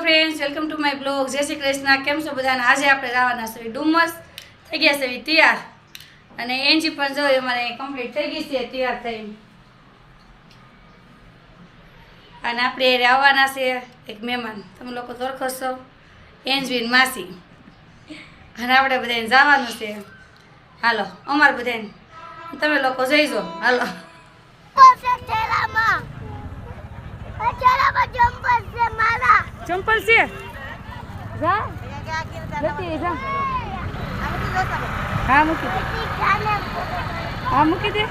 Friends, welcome to my blog. જય શ્રી કૃષ્ણ. કેમ છો બધાને? આજે આપણે જવાના છે ડુમસ. થઈ ગયા છે તૈયાર અને એનજી પણ જો અમારે કમ્પ્લીટ થઈ ગઈ છે તૈયાર થઈ અને આપણે આવવાના છે એક મહેમાન. તમે લોકો ઓળખો છો. એનજીન માસી. અને આપણે બધાને જવાનું છે. હાલો, અમારે બધાને તમે લોકો જઈજો હાલો. ચંપલ છે જા. જતી જા. હા મૂકી દે. હા મૂકી દે.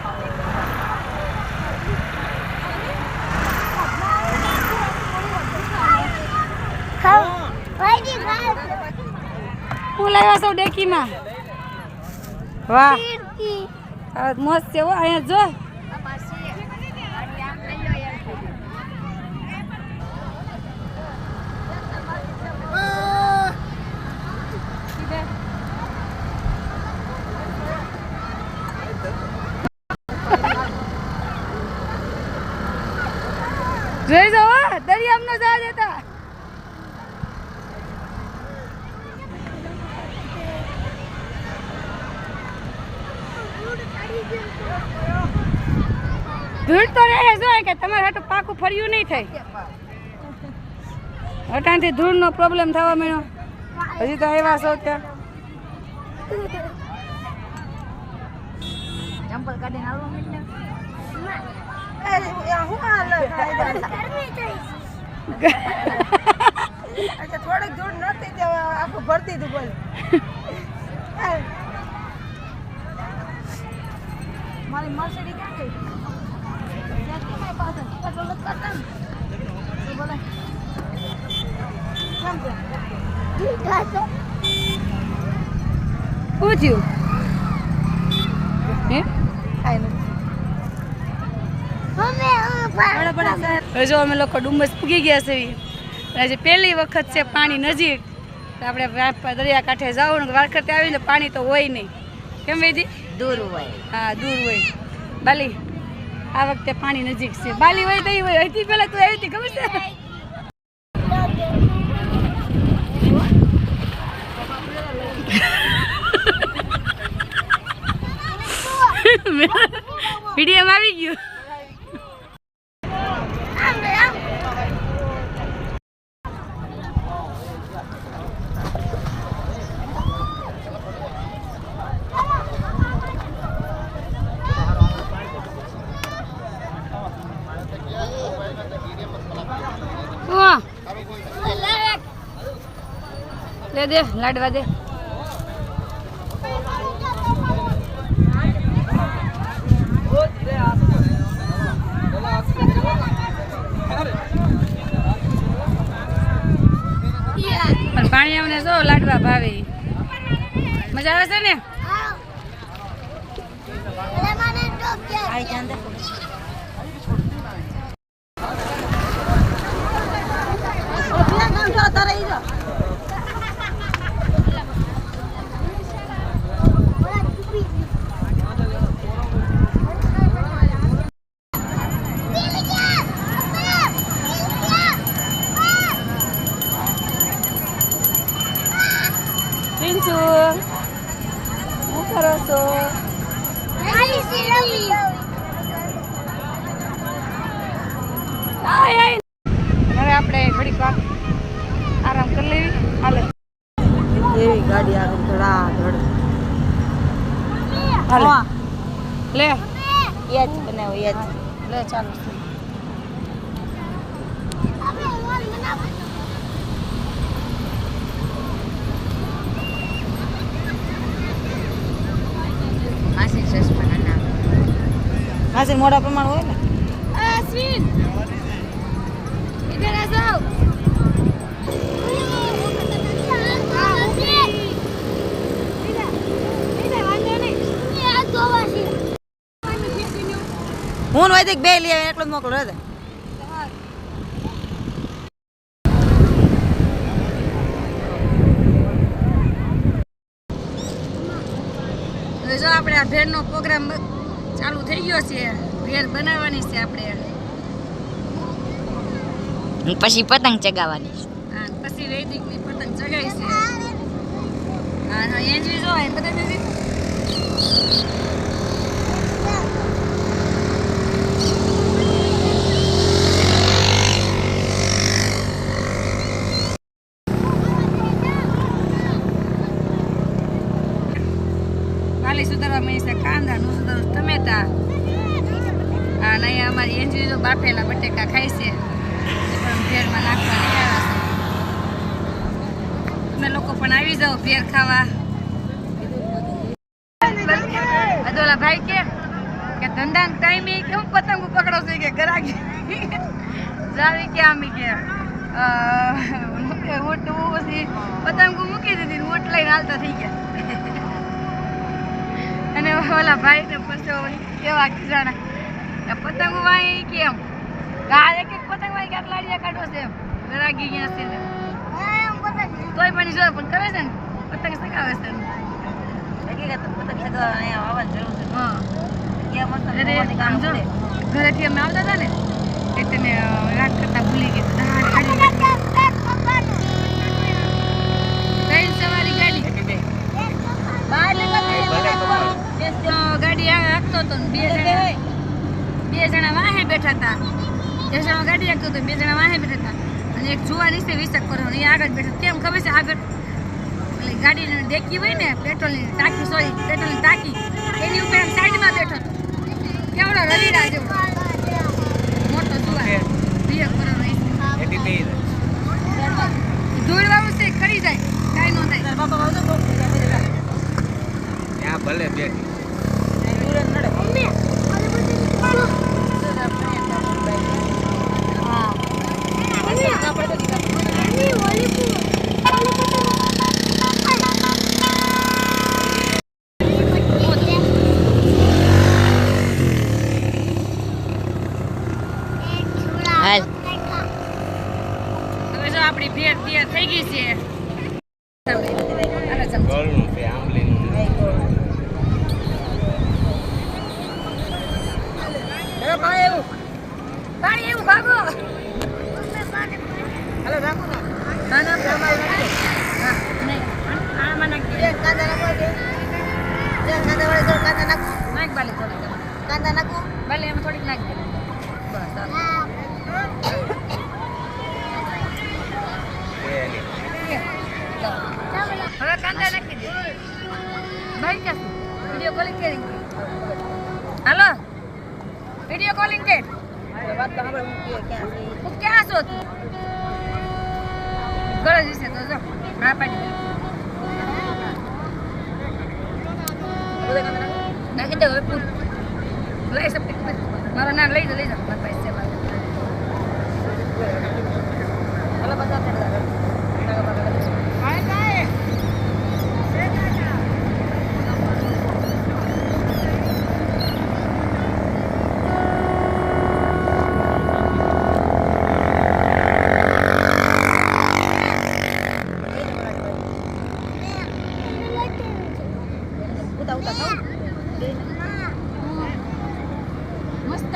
હું લાવ્યા છો ડેકીમાં. વાહ. મસ્ત છે અહીંયા જો. જોઈ જાઓ દરિયામાં ન જવા દેતા ધૂળ તો રહે જો કે તમારે હાટું પાકું ફર્યું નહીં થાય. અટાણથી ધૂળનો પ્રોબ્લેમ થવા માંડ્યો. હજી તો આવ્યા છો ત્યાં. ચંપલ કાઢીને આવવા થોડીક દૂર નથી આખું ભરતી હતું બોલ મારી મર્સિડી ક્યાં ગઈ પૂછ્યું હે કાંઈ નથી બડા બડા શહેર હવે જો અમે લોકો ડુમ્બસ પૂગી ગયા છે અને આજે પહેલી વખત છે પાણી નજીક. આપણે દરિયાકાંઠે દરિયા કાંઠે જવાનું વારખતે આવીને પાણી તો હોય નહીં. કેમ વૈદી દૂર હોય. હા દૂર હોય. બાલી આ વખતે પાણી નજીક છે. બાલી હોય તો હોય. હતી પહેલાં તું આવી હતી ખબર છે? વીડિયો આવી ગયું હા લે દે લાડવા દે. પણ પાણી અમને જો લાડવા ભાવે. મજા આવે છે ને? જ લે ચાલો. માસી મોટા પ્રમાણ હોય ને? હું હોય તો બે લઈ આવે એટલો જ મોકલો રહે જો આપણે આ ભેળનો પ્રોગ્રામ ચાલુ થઈ ગયો છે ભેળ બનાવવાની છે આપણે. પછી પતંગ ચગાવવાની હા, પછી વૈદિકની પતંગ ચગાવી છે. હા એન્જવી જો પતંગ છે કાંદા નું ટમેટા. અને અહીંયા અમારી એન્જવી જો બાફેલા બટેકા ખાય છે. પણ ભેળમાં નાખવા લઈ આવ્યા તમે લોકો પણ આવી જાઓ ભેર ખાવા. અદોલા ભાઈ કે કે ધંધા ટાઈમે કેમ પતંગ પકડો છો? કે ગરાગી જાવી કે આમી કે ઊંટ પછી પતંગ મૂકી દીધી હોટ લઈને હાલતા થઈ ગયા. ઓલા ભાઈ ને પછી કેવા ખીજાણા કે પતંગ વાય કેમ? આ એક એક પતંગ વાય કે આટલા અડિયા કાઢો છે એમ. ગરાગી ગયા છે ને. તોય પણ જો પણ કરે છે ને? પતંગ સગાવે છે ને. હા. અરે આમ જો ઘરેથી અમે આવતા હતા ને એટલે ને રાત કરતા ભૂલી ગઈ ત્રણ સવારી ગાડી. ગાડી આ હાંકતો હતો ને બે જણા બે જણા વાહે બેઠા હતા. જણો ગાડી હાંકતો હતો બે જણા વાહે બેઠા હતા. અને એક જુવા નીચે વીસક કરો એ આગળ બેઠો. કેમ ખબર છે? આગળ પેલી ગાડીની ડેકી હોય ને પેટ્રોલની ટાંકી સોરી પેટ્રોલની ટાંકી એની ઉપર આમ સાઈડમાં બેઠો કેવડો જેવો. મોટો જુવા બે કરવાનો ધૂળ વાળું છે ખરી જાય. કાંઈ ન થાય. ભલે બેઠી આપણી ભેળ તૈયાર થઈ ગઈ છે હાલો ચમચો. ગળનું છે આંબલીનું પાણી એવું ભાગો ના, ના, હા, નહીં. આ- આમાં નાખી દે. નાખ બાલી થોડીક એમાં. બાલી એમાં થોડીક નાખી દે. બસ, હાલો. હવે કાંદા નાખી દે ભાઈ કે વીડિયો કોલિંગ કરી હાલો વીડિયો કોલિંગ કે તું ક્યાં છો તું ગળો જશે તો જો હા પાડી દે નાખી દે હવે પૂરું લઈ સપટી મારો ના લઈ જાઓ લઈ જાઓ મારા પાસે મારે. હાલો બધા મસ્ત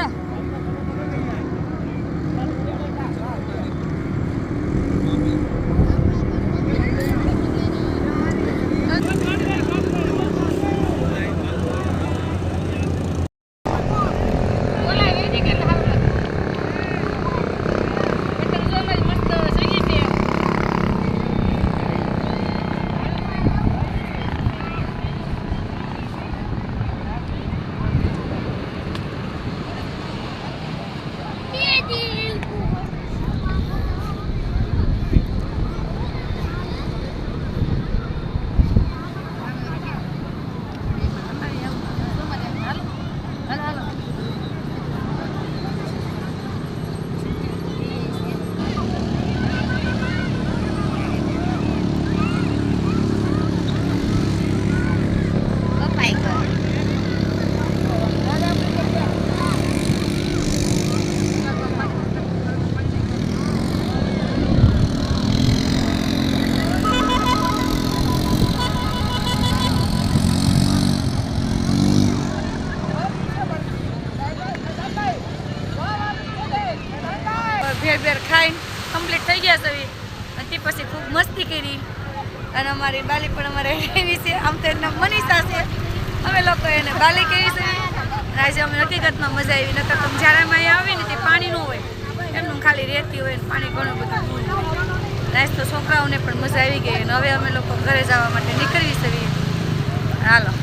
પછી ખૂબ મસ્તી કરી અને અમારી બાલી પણ અમારે એવી છે. આમ તો એના મનીષા છે. અમે લોકો એને બાલી કેવી છે આજે અમે હકીકતમાં મજા આવી. નકર તો જ્યારે અમે અહીંયા આવીએ ને તે પાણી ન હોય. એમનું ખાલી રહેતી હોય ને પાણી ઘણું બધું આજ તો છોકરાઓને પણ મજા આવી ગઈ. અને હવે અમે લોકો ઘરે જવા માટે નીકળવી છે. હાલો.